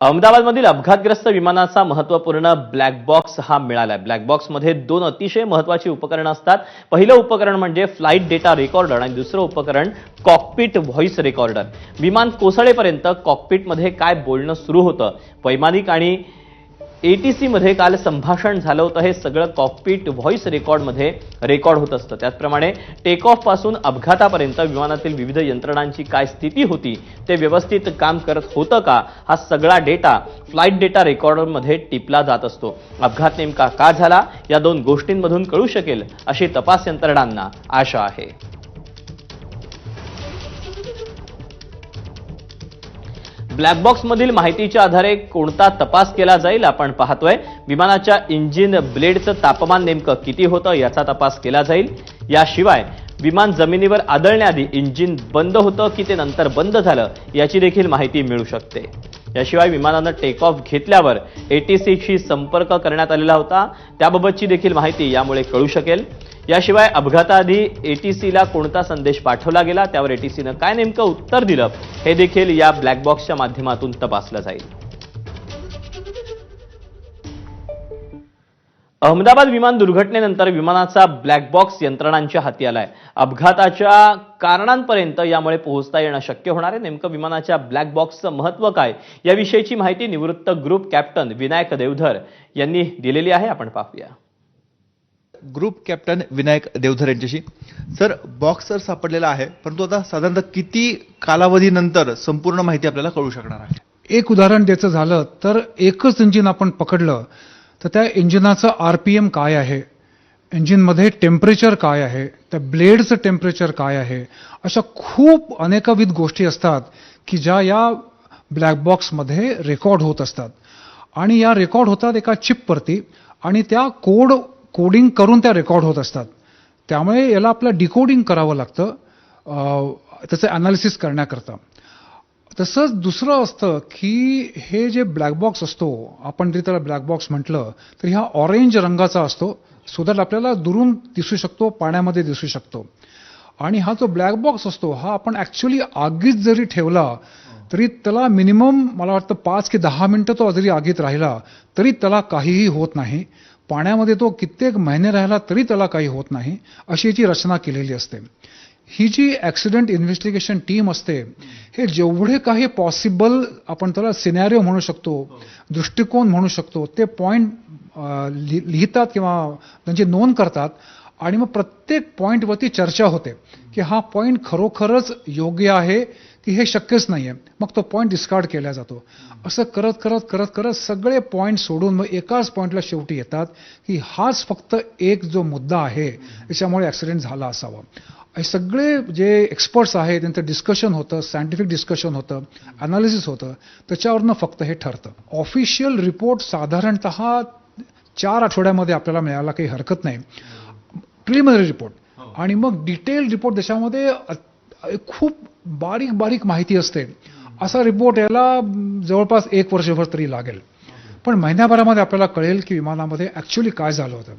अहमदाबादमधील अपघातग्रस्त विमानाचा महत्त्वपूर्ण ब्लॅक बॉक्स हा मिळाला ब्लॅक बॉक्समध्ये दोन अतिशय महत्वाची उपकरणं असतात. पहिलं उपकरण म्हणजे फ्लाईट डेटा रेकॉर्डर आणि दुसरं उपकरण कॉकपिट व्हॉइस रेकॉर्डर विमान कोसळेपर्यंत कॉकपिटमध्ये काय बोलणं सुरू होतं? वैमानिक आणि ए टी सीमध्ये काल संभाषण झालं होतं. हे सगळं कॉकपिट व्हॉइस रेकॉर्डमध्ये रेकॉर्ड होत असतं. त्याचप्रमाणे टेक ऑफपासून अपघातापर्यंत विमानातील विविध यंत्रणांची काय स्थिती होती? ते व्यवस्थित काम करत होतं का हा सगळा डेटा फ्लाईट डेटा रेकॉर्डरमध्ये टिपला जात असतो. अपघात नेमका का झाला या दोन गोष्टींमधून कळू शकेल अशी तपास यंत्रणांना आशा आहे. ब्लॅकबॉक्समधील माहितीच्या आधारे कोणता तपास केला जाईल आपण पाहतोय. विमानाच्या इंजिन ब्लेडचं तापमान नेमकं किती होतं याचा तपास केला जाईल. याशिवाय विमान जमिनीवर आदळण्याआधी इंजिन बंद होतं की ते नंतर बंद झालं याची देखील माहिती मिळू शकते. याशिवाय विमानानं टेक ऑफ घेतल्यावर एटीसीशी संपर्क करण्यात आलेला होता. त्याबाबतची देखील माहिती यामुळे कळू शकेल. याशिवाय अपघाताआधी एटीसीला कोणता संदेश पाठवला गेला त्यावर एटीसीनं काय नेमकं उत्तर दिलं हे देखील या ब्लॅक बॉक्सच्या माध्यमातून तपासलं जाईल. अहमदाबाद विमान दुर्घटनेनंतर विमानाचा ब्लॅक बॉक्स यंत्रणांच्या हाती आलाय. अपघाताच्या कारणांपर्यंत यामुळे पोहोचता येणं शक्य होणार आहे. नेमकं विमानाच्या ब्लॅक बॉक्सचं महत्त्व काय? याविषयीची माहिती निवृत्त ग्रुप कॅप्टन विनायक देवधर यांनी दिलेली आहे. आपण पाहूया. ग्रुप कॅप्टन विनायक देवधर यांच्याशी. सर बॉक्स तर सापडलेला आहे परंतु आता साधारणतः किती कालावधीनंतर संपूर्ण माहिती आपल्याला कळू शकणार आहे? एक उदाहरण द्यायचं झालं तर एकच इंजिन आपण पकडलं तर त्या इंजिनाचं आर पी एम काय आहे? इंजिनमध्ये टेम्परेचर काय आहे? त्या ब्लेडचं टेम्परेचर काय आहे? अशा खूप अनेकविध गोष्टी असतात की ज्या या ब्लॅक बॉक्समध्ये रेकॉर्ड होत असतात. आणि या रेकॉर्ड होतात एका चिपवरती आणि त्या कोड कोडिंग करून त्या रेकॉर्ड होत असतात. त्यामुळे याला आपलं डिकोडिंग करावं लागतं त्याचं अनालिसिस करण्याकरता. तसंच दुसरं असतं की हे जे ब्लॅक बॉक्स असतो आपण जरी त्याला ब्लॅक बॉक्स म्हटलं तर ह्या ऑरेंज रंगाचा असतो सो दॅट आपल्याला दुरून दिसू शकतो पाण्यामध्ये दिसू शकतो. आणि हा जो ब्लॅक बॉक्स असतो हा आपण ऍक्च्युली आगीत जरी ठेवला तरी त्याला मिनिमम मला वाटतं पाच की दहा मिनटं तो जरी आगीत राहिला तरी त्याला काहीही होत नाही. पाण्यामध्ये तो कित्येक महिने राहिला तरी त्याला काही होत नाही अशी याची रचना केलेली असते. ही जी ऍक्सिडेंट इन्व्हेस्टिगेशन टीम असते हे जेवढे काही पॉसिबल आपण त्याला सिनॅरिओ म्हणू शकतो दृष्टिकोन म्हणू शकतो ते पॉइंट लिहितात किंवा त्यांची नोंद करतात आणि मग प्रत्येक पॉइंटवरती चर्चा होते की हा पॉइंट खरोखरच योग्य आहे की हे शक्यच नाहीये. मग तो पॉइंट डिस्कार्ड केला जातो. असं करत करत करत करत सगळे पॉइंट सोडून मग एकाच पॉइंटला शेवटी येतात की हाच फक्त एक जो मुद्दा आहे त्याच्यामुळे ऍक्सिडेंट झाला असावा. हे सगळे जे एक्सपर्ट्स आहेत त्यांचं डिस्कशन होतं सायंटिफिक डिस्कशन होतं अनालिसिस होतं. त्याच्यावरनं फक्त हे ठरतं. ऑफिशियल रिपोर्ट साधारणतः चार आठवड्यामध्ये आपल्याला मिळायला काही हरकत नाही. प्रिलिमिनरी रिपोर्ट आणि मग डिटेल रिपोर्ट त्याच्यामध्ये खूप बारीक बारीक माहिती असते. असा रिपोर्ट याला म, जवळपास एक वर्षभर तरी लागेल. पण महिन्याभरामध्ये आपल्याला कळेल की विमानामध्ये ऍक्च्युली काय झालं होतं.